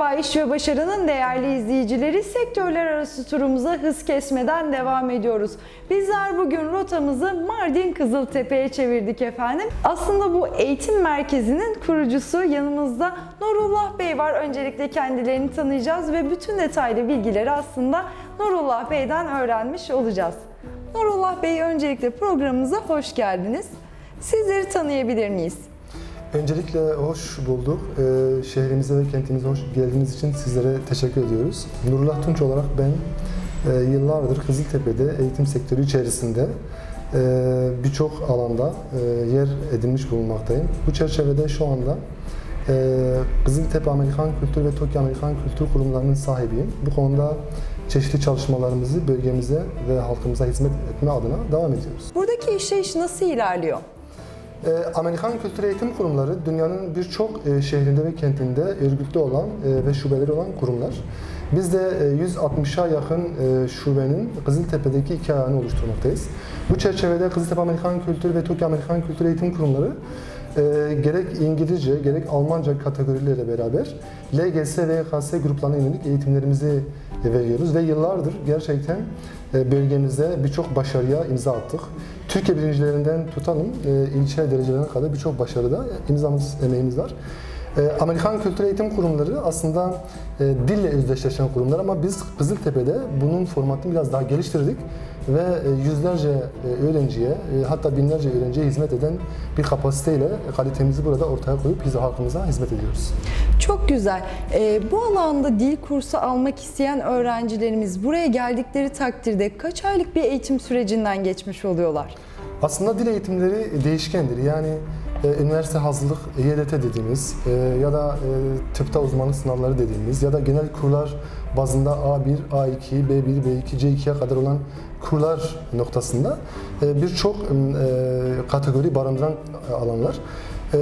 Merhaba İş ve Başarı'nın değerli izleyicileri. Sektörler arası turumuza hız kesmeden devam ediyoruz. Bizler bugün rotamızı Mardin Kızıltepe'ye çevirdik efendim. Aslında bu eğitim merkezinin kurucusu yanımızda Nurullah Bey var. Öncelikle kendilerini tanıyacağız ve bütün detaylı bilgileri aslında Nurullah Bey'den öğrenmiş olacağız. Nurullah Bey öncelikle programımıza hoş geldiniz. Sizleri tanıyabilir miyiz? Öncelikle hoş bulduk. Ee, şehrimize ve kentimize hoş geldiğiniz için sizlere teşekkür ediyoruz. Nurullah Tunç olarak ben e, yıllardır Kızıltepe'de eğitim sektörü içerisinde e, birçok alanda e, yer edinmiş bulunmaktayım. Bu çerçevede şu anda e, Kızıltepe Amerikan Kültür ve Tokyo Amerikan Kültür Kurumlarının sahibiyim. Bu konuda çeşitli çalışmalarımızı bölgemize ve halkımıza hizmet etme adına devam ediyoruz. Buradaki işleyiş nasıl ilerliyor? Ee, Amerikan Kültür Eğitim Kurumları dünyanın birçok e, şehrinde ve kentinde örgütlü olan e, ve şubeleri olan kurumlar. Biz de e, 160'a yakın e, şubenin Kızıltepe'deki iki ayağını oluşturmaktayız. Bu çerçevede Kızıltepe Amerikan Kültür ve Tokyo Amerikan Kültür Eğitim Kurumları e, gerek İngilizce gerek Almanca kategorileriyle beraber LGS ve YKS gruplarına yönelik eğitimlerimizi e, veriyoruz ve yıllardır gerçekten e, bölgemizde birçok başarıya imza attık. Türkiye birincilerinden tutalım e, ilçe derecelerine kadar birçok başarıda imzamız, emeğimiz var. E, Amerikan Kültür Eğitim Kurumları aslında e, dille özdeşleşen kurumlar ama biz Kızıltepe'de bunun formatını biraz daha geliştirdik ve e, yüzlerce e, öğrenciye e, hatta binlerce öğrenciye hizmet eden bir kapasiteyle kalitemizi burada ortaya koyup biz halkımıza hizmet ediyoruz. Çok güzel. Ee, bu alanda dil kursu almak isteyen öğrencilerimiz buraya geldikleri takdirde kaç aylık bir eğitim sürecinden geçmiş oluyorlar? Aslında dil eğitimleri değişkendir. Yani e, üniversite hazırlık YDT dediğimiz e, ya da e, tıpta uzmanlık sınavları dediğimiz ya da genel kurlar bazında A1, A2, B1, B2, C2'ye kadar olan kurlar noktasında e, birçok e, kategori barındıran alanlar. E,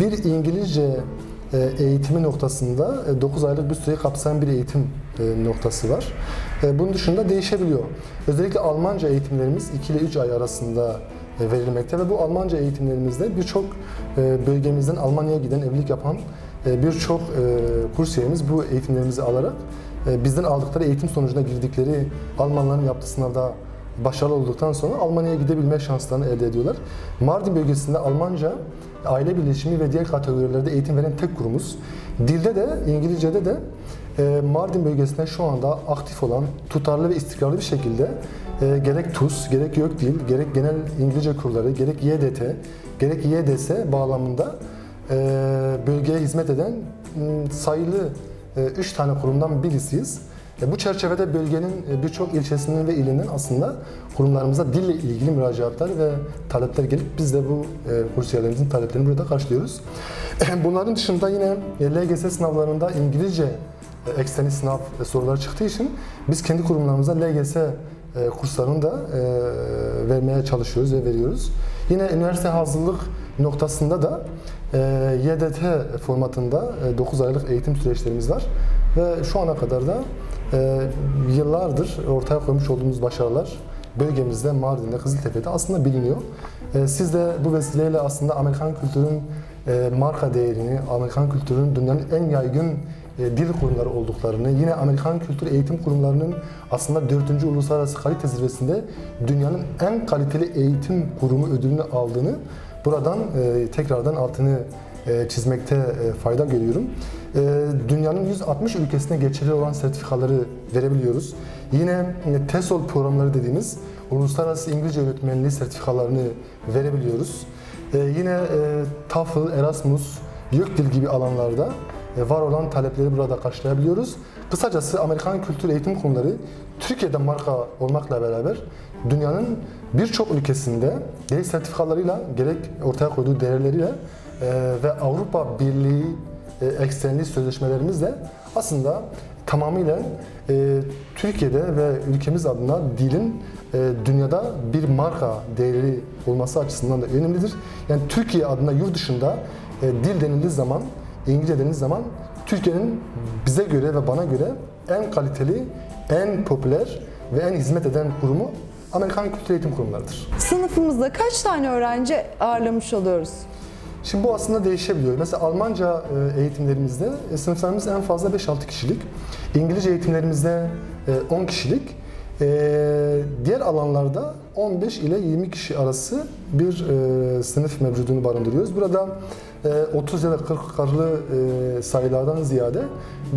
bir İngilizce eğitimi noktasında 9 aylık bir süreyi kapsayan bir eğitim noktası var. Bunun dışında değişebiliyor. Özellikle Almanca eğitimlerimiz 2 ile 3 ay arasında verilmekte ve bu Almanca eğitimlerimizde birçok bölgemizden Almanya'ya giden evlilik yapan birçok e, kursiyerimiz bu eğitimlerimizi alarak e, bizden aldıkları eğitim sonucunda girdikleri Almanların yaptığı sınavda başarılı olduktan sonra Almanya'ya gidebilme şanslarını elde ediyorlar. Mardin bölgesinde Almanca, aile birleşimi ve diğer kategorilerde eğitim veren tek kurumuz. Dilde de, İngilizce'de de e, Mardin bölgesinde şu anda aktif olan, tutarlı ve istikrarlı bir şekilde e, gerek TUS, gerek YÖKDİL, gerek genel İngilizce kurları, gerek YDT, gerek YDS bağlamında e, bölgeye hizmet eden m, sayılı 3 tane kurumdan birisiyiz. E, Bu çerçevede bölgenin e, birçok ilçesinden ve ilinden aslında kurumlarımıza dille ilgili müracaatlar ve talepler gelip biz de bu e, kursiyerlerimizin taleplerini burada karşılıyoruz. Bunların dışında yine e, LGS sınavlarında İngilizce e, eksternal sınav e, soruları çıktığı için biz kendi kurumlarımıza LGS e, kurslarını da e, vermeye çalışıyoruz ve veriyoruz. Yine üniversite hazırlık noktasında da e, YDT formatında 9 aylık eğitim süreçlerimiz var ve şu ana kadar da e, yıllardır ortaya koymuş olduğumuz başarılar bölgemizde, Mardin'de, Kızıltepe'de aslında biliniyor. E, siz de bu vesileyle aslında Amerikan kültürün e, marka değerini, Amerikan kültürünün dünyanın en yaygın e, dil kurumları olduklarını, yine Amerikan Kültür Eğitim Kurumlarının aslında 4. Uluslararası Kalite Zirvesi'nde dünyanın en kaliteli eğitim kurumu ödülünü aldığını buradan e, tekrardan altını e, çizmekte e, fayda görüyorum. E, Dünyanın 160 ülkesine geçerli olan sertifikaları verebiliyoruz. Yine e, TESOL programları dediğimiz uluslararası İngilizce öğretmenliği sertifikalarını verebiliyoruz. E, Yine e, TOEFL, Erasmus, YÖKDİL gibi alanlarda e, var olan talepleri burada karşılayabiliyoruz. Kısacası Amerikan Kültür Eğitim Kurumları Türkiye'de marka olmakla beraber dünyanın birçok ülkesinde gerek sertifikalarıyla gerek ortaya koyduğu değerleriyle e, ve Avrupa Birliği e, eksternliği sözleşmelerimizle aslında tamamıyla e, Türkiye'de ve ülkemiz adına dilin e, dünyada bir marka değeri olması açısından da önemlidir. Yani Türkiye adına yurt dışında e, dil denildiği zaman, İngilizce denildiği zaman Türkiye'nin bize göre ve bana göre en kaliteli, en popüler ve en hizmet eden kurumu Amerikan Kültür Eğitim Kurumlarıdır. Sınıfımızda kaç tane öğrenci ağırlamış oluyoruz? Şimdi bu aslında değişebiliyor. Mesela Almanca e, eğitimlerimizde e, sınıflarımız en fazla 5-6 kişilik. İngilizce eğitimlerimizde e, 10 kişilik. E, Diğer alanlarda 15 ile 20 kişi arası bir e, sınıf mevcudunu barındırıyoruz. Burada e, 30 ya da 40 karlı e, sayılardan ziyade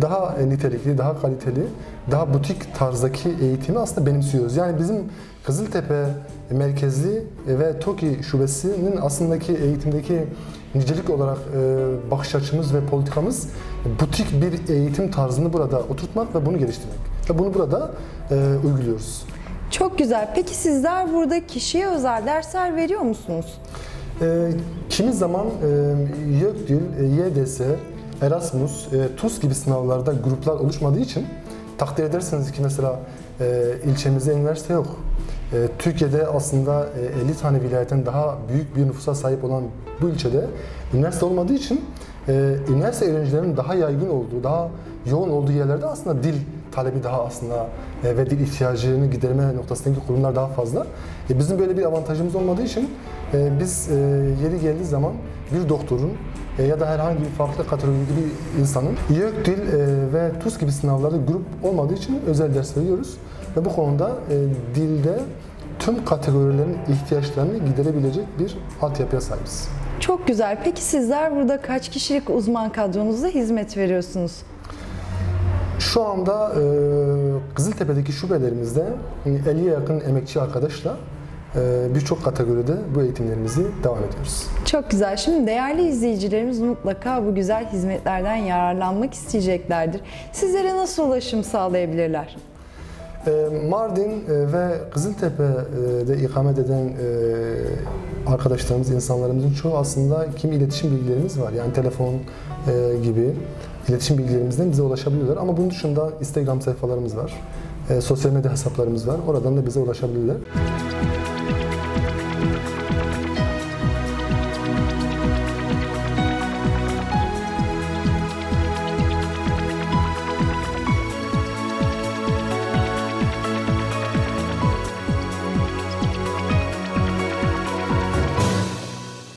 daha e, nitelikli, daha kaliteli, daha butik tarzdaki eğitimi aslında benimsiyoruz. Yani bizim Kızıltepe merkezli ve TOKİ şubesinin aslındaki eğitimdeki nicelik olarak e, bakış açımız ve politikamız butik bir eğitim tarzını burada oturtmak ve bunu geliştirmek. Ve bunu burada e, uyguluyoruz. Çok güzel. Peki sizler burada kişiye özel dersler veriyor musunuz? E, kimi zaman e, YÖKDİL, e, YDS, Erasmus, e, TUS gibi sınavlarda gruplar oluşmadığı için takdir ederseniz ki mesela e, ilçemizde üniversite yok. E, Türkiye'de aslında e, 50 tane vilayetten daha büyük bir nüfusa sahip olan bu ilçede üniversite olmadığı için e, üniversite öğrencilerinin daha yaygın olduğu, daha yoğun olduğu yerlerde aslında dil talebi daha aslında e, ve dil ihtiyacını giderme noktasındaki kurumlar daha fazla. E, bizim böyle bir avantajımız olmadığı için e, biz e, yeri geldiği zaman bir doktorun e, ya da herhangi bir farklı kategorili bir insanın YÖKDİL e, ve TUS gibi sınavlarda grup olmadığı için özel ders veriyoruz. Ve bu konuda e, dilde tüm kategorilerin ihtiyaçlarını giderebilecek bir altyapıya sahibiz. Çok güzel. Peki sizler burada kaç kişilik uzman kadronuzda hizmet veriyorsunuz? Şu anda e, Kızıltepe'deki şubelerimizde 50'ye yakın emekçi arkadaşla e, birçok kategoride bu eğitimlerimizi devam ediyoruz. Çok güzel. Şimdi değerli izleyicilerimiz mutlaka bu güzel hizmetlerden yararlanmak isteyeceklerdir. Sizlere nasıl ulaşım sağlayabilirler? E, Mardin e, ve Kızıltepe'de ikamet eden e, arkadaşlarımız, insanlarımızın çoğu aslında kim iletişim bilgilerimiz var. Yani telefon e, gibi iletişim bilgilerimizden bize ulaşabiliyorlar. Ama bunun dışında Instagram sayfalarımız var. Sosyal medya hesaplarımız var. Oradan da bize ulaşabilirler.